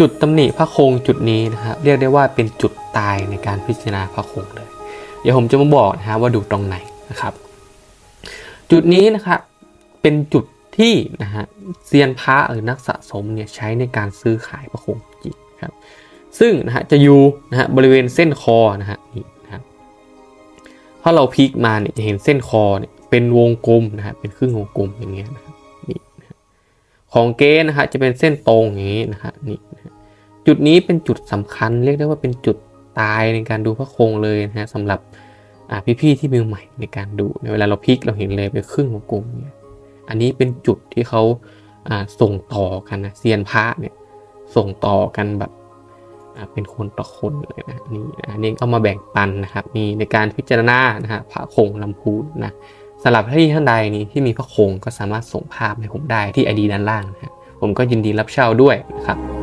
จุดตำหนิพระคงจุดนี้นะครับเรียกได้ว่าเป็นจุดตายในการพิจารณาพระคงเลย เดี๋ยวผมจะมาบอกนะฮะว่าดูตรงไหนนะครับ จุดนี้นะครับเป็นจุดที่นะฮะเซียนพระหรือนักสะสมเนี่ยใช้ในการซื้อขายพระคงจริงครับ ซึ่งนะฮะจะอยู่นะฮะบริเวณเส้นคอนะฮะนี่นะครับถ้าเราพลิกมาเนี่ยจะเห็นเส้นคอเนี่ยเป็นวงกลมนะฮะเป็นครึ่งวงกลมอย่างเงี้ยนะครับนี่นะของเกณฑ์นะฮะจะเป็นเส้นตรงอย่างงี้นะฮะนี่ จุดนี้เป็นจุดสำคัญเรียกได้ว่าเป็นจุดตายในการดูพระโครงเลยนะฮะสำหรับพี่ๆที่มือใหม่ในการดูในเวลาเราพลิกเราเห็นเลยเป็นครึ่งวงกลมเนี่ยอันนี้เป็นจุดที่เขาส่งต่อกันนะเซียนพระเนี่ยส่งต่อกันแบบเป็นคนต่อคนเลยนะนี่นะอันนี้ก็มาแบ่งปันนะครับนี่ในการพิจารณานะฮะพระคงลำพูนนะสำหรับที่ท่านใดนี้ที่มีพระคงก็สามารถส่งภาพให้ผมได้ที่ไอดีด้านล่างนะผมก็ยินดีรับเช่าด้วยนะครับ